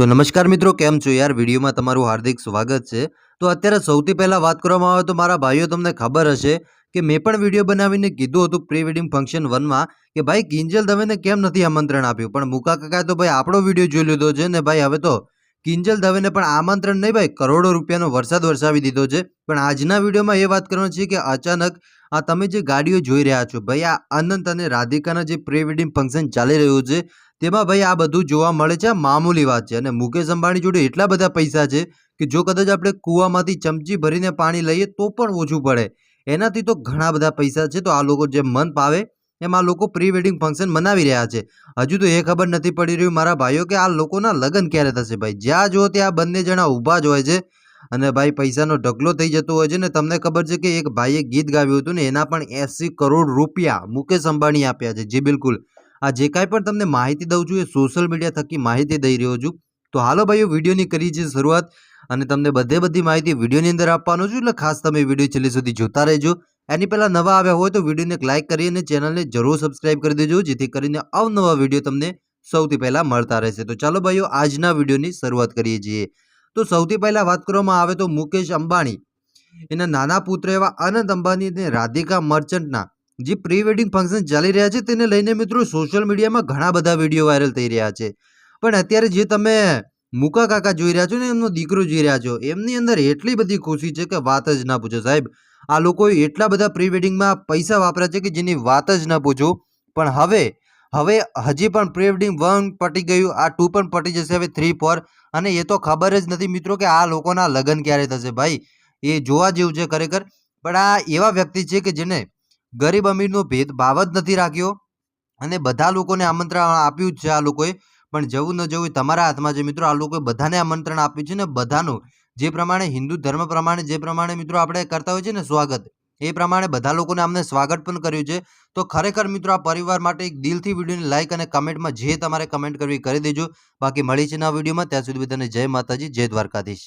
તો નમસ્કાર મિત્રો, કેમ છો યાર? વિડીયોમાં તમારું હાર્દિક સ્વાગત છે. તો અત્યારે સૌથી પહેલાં વાત કરવામાં આવે તો મારા ભાઈઓ તમને ખબર હશે કે મેં પણ વીડિયો બનાવીને કીધું હતું પ્રી વેડિંગ ફંક્શન વનમાં કે ભાઈ કિંજલ દવેને કેમ નથી આમંત્રણ આપ્યું? પણ મુકા કાકાએ તો ભાઈ આપણો વીડિયો જોઈ લીધો છે ને ભાઈ હવે તો કિંજલ દવેને પણ આમંત્રણ નહીં ભાઈ, કરોડો રૂપિયાનો વરસાદ વરસાવી દીધો છે. પણ આજના વિડીયોમાં એ વાત કરવાની છે કે અચાનક આ તમે જે ગાડીઓ જોઈ રહ્યા છો, ભાઈ આ અનંત અને રાધિકાના જે પ્રી વેડિંગ ફંક્શન ચાલી રહ્યું છે તેમાં ભાઈ આ બધું જોવા મળે છે મામૂલી વાત છે. અને મુકેશ અંબાણી જોડે એટલા બધા પૈસા છે કે જો કદાચ આપણે કૂવામાંથી ચમચી ભરીને પાણી લઈએ તો પણ ઓછું પડે. એનાથી તો ઘણા બધા પૈસા છે. તો આ લોકો જે મન પાવે એમ આ લોકો પ્રી વેડિંગ ફંક્શન મનાવી રહ્યા છે. હજુ તો એ ખબર નથી પડી રહ્યું મારા ભાઈઓ કે આ લોકોના લગ્ન ક્યારે થશે ભાઈ? જ્યાં જો ત્યાં બંને જણા ઊભા જ હોય છે અને ભાઈ પૈસાનો ઢગલો થઈ જતો હોય છે ને તમને ખબર છે કે એક ભાઈએ ગીત ગાવ્યું હતું ને એના પણ એંસી કરોડ રૂપિયા મુકેશ અંબાણી આપ્યા છે. જી બિલકુલ. આ જે કાંઈ પણ તમને માહિતી દઉં છું એ સોશિયલ મીડિયા થકી માહિતી દઈ રહ્યો છું. તો હાલો ભાઈઓ, વિડીયોની કરી છે શરૂઆત અને તમને બધે બધી માહિતી વિડીયોની અંદર આપવાનો છું. એટલે ખાસ તમે વીડિયો છેલ્લે સુધી જોતા રહેજો. એની પહેલાં નવા આવ્યા હોય તો વિડીયોને એક લાઇક કરી અને ચેનલને જરૂર સબસ્ક્રાઇબ કરી દેજો, જેથી કરીને અવનવા વીડિયો તમને સૌથી પહેલાં મળતા રહેશે. તો ચાલો ભાઈઓ, આજના વિડીયોની શરૂઆત કરીએ છીએ. તો સૌથી પહેલાં વાત કરવામાં આવે તો મુકેશ અંબાણી. એના નાના પુત્ર એવા અનંત અંબાણી અને રાધિકા મર્ચન્ટના જે પ્રી વેડિંગ ફંક્શન ચાલી રહ્યા છે તેને લઈને મિત્રો સોશિયલ મીડિયામાં ઘણા બધા વીડિયો વાયરલ થઈ રહ્યા છે. પણ અત્યારે જે તમે મુકા કાકા જોઈ રહ્યા છો ને એમનો દીકરો જોઈ રહ્યા છો, એમની અંદર એટલી બધી ખુશી છે કે વાત જ ના પૂછો સાહેબ. આ લોકોએ એટલા બધા પ્રી વેડિંગમાં પૈસા વાપર્યા છે કે જેની વાત જ ના પૂછો. પણ હવે હવે હજી પણ પ્રી વેડિંગ વન પટી ગયું, આ ટુ પણ પટી જશે, હવે થ્રી ફોર અને એ તો ખબર જ નથી મિત્રો કે આ લોકોના લગ્ન ક્યારે થશે ભાઈ. એ જોવા જેવું છે ખરેખર. પણ આ એવા વ્યક્તિ છે કે જેને ગરીબ અમીરનો ભેદભાવ જ નથી રાખ્યો અને બધા લોકોને આમંત્રણ આપ્યું જ છે આ લોકોએ. પણ જવું ન જવું તમારા હાથમાં છે. મિત્રો, આ લોકોએ બધાને આમંત્રણ આપ્યું છે ને બધાનું. જે પ્રમાણે હિન્દુ ધર્મ પ્રમાણે, જે પ્રમાણે મિત્રો આપણે કરતા હોય છે ને સ્વાગત, એ પ્રમાણે બધા લોકોને અમને સ્વાગત પણ કર્યું છે. તો ખરેખર મિત્રો, આ પરિવાર માટે એક દિલથી વિડીયોને લાઇક અને કમેન્ટમાં જે તમારે કમેન્ટ કરવી કરી દેજો. બાકી મળી છે ના વિડીયોમાં. ત્યાં સુધી બધાને જય માતાજી, જય દ્વારકાધીશ.